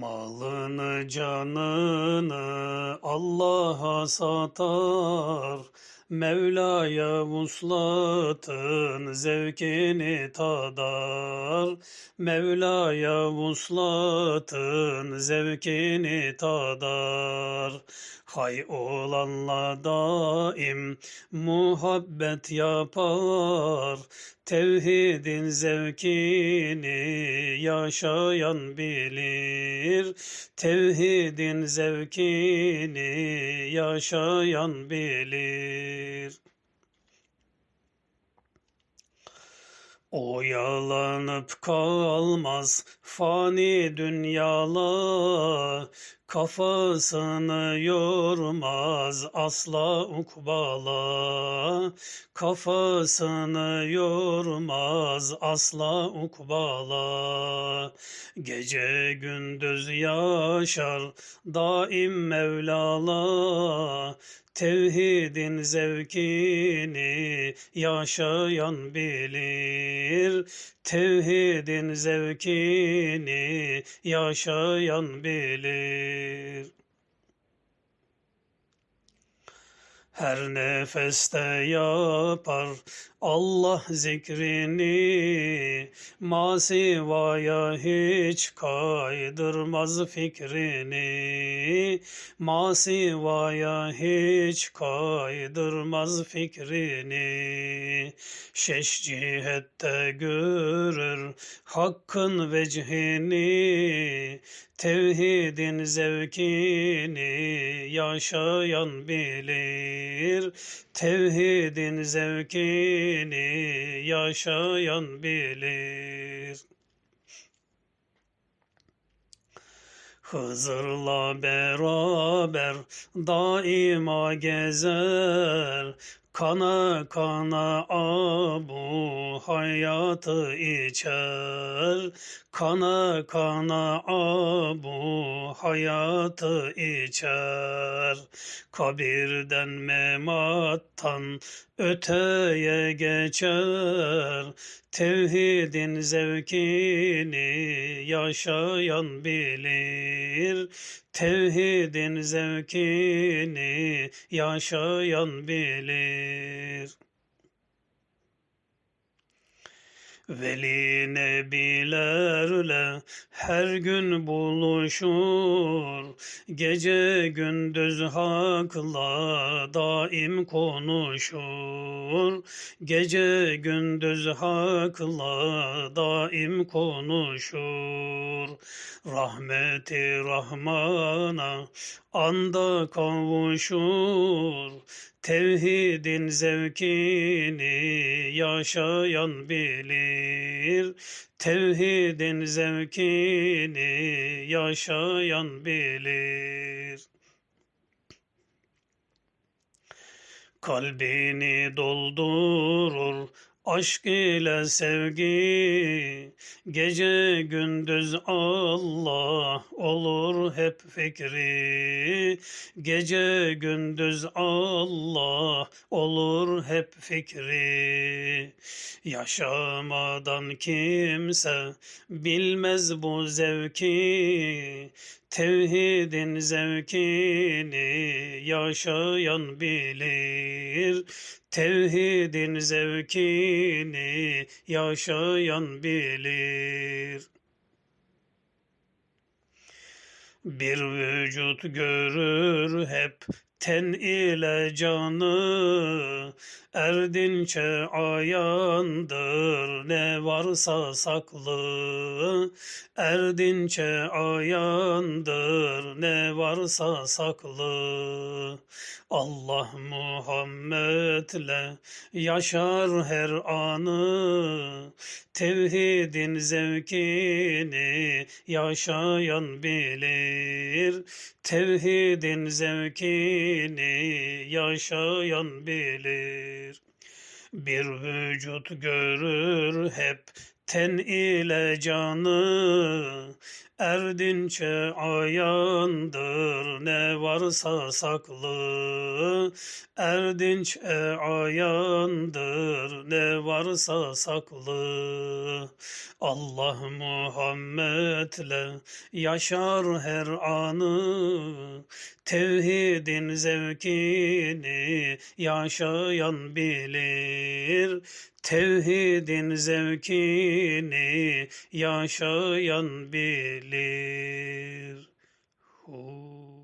Malını canını Allah'a satar, Mevla'ya vuslatın zevkini tadar. Mevla'ya vuslatın zevkini tadar. Hay olanla daim muhabbet yapar. Tevhidin zevkini yaşayan bilir. Tevhidin zevkini yaşayan bilir. Oyalanıp kalmaz fani dünyala, Kafasını yormaz asla ukbala, Kafasını yormaz asla ukbala. Gece gündüz yaşar daim Mevlala, Tevhidin zevkini yaşayan bilir. Tevhidin zevkini yaşayan bilir. Her nefeste yapar Allah zikrini, masivaya hiç kaydırmaz fikrini, masivaya hiç kaydırmaz fikrini. Şeş cihette görür hakkın vecihini, tevhidin zevkini yaşayan bilir. Tevhidin zevkini yaşayan bilir. Hızır'la beraber daima gezer, Kana kana abu hayatı içer, Kana kana abu hayatı içer. Kabirden memattan öteye geçer, Tevhidin zevkini yaşayan bilir. Tevhidin zevkini yaşayan bilir. Veli nebilerle her gün buluşur, gece gündüz hakla daim konuşur. Gece gündüz hakla daim konuşur. Rahmeti Rahman'a anda kavuşur. Tevhidin zevkini yaşayan bilir. Tevhidin zevkini yaşayan bilir. Kalbini doldurur aşk ile sevgi, gece gündüz Allah olur hep fikri. Gece gündüz Allah olur hep fikri. Yaşamadan kimse bilmez bu zevki. Tevhidin zevkini yaşayan bilir. Tevhidin zevkini yaşayan bilir. Bir vücut görür hep ten ile canı, erdinçe ayandır ne varsa saklı. Erdinçe ayandır ne varsa saklı. Allah Muhammed'le yaşar her anı. Tevhidin zevkini yaşayan bilir. Tevhidin zevkini yaşayan bilir. Bir vücut görür hep ten ile canı Erdinçe ayandır ne varsa saklı. Erdinç e ayandır ne varsa saklı. Allah Muhammed'le yaşar her anı. Tevhidin zevkini yaşayan bilir. Tevhidin zevkini yaşayan bilir. Hu.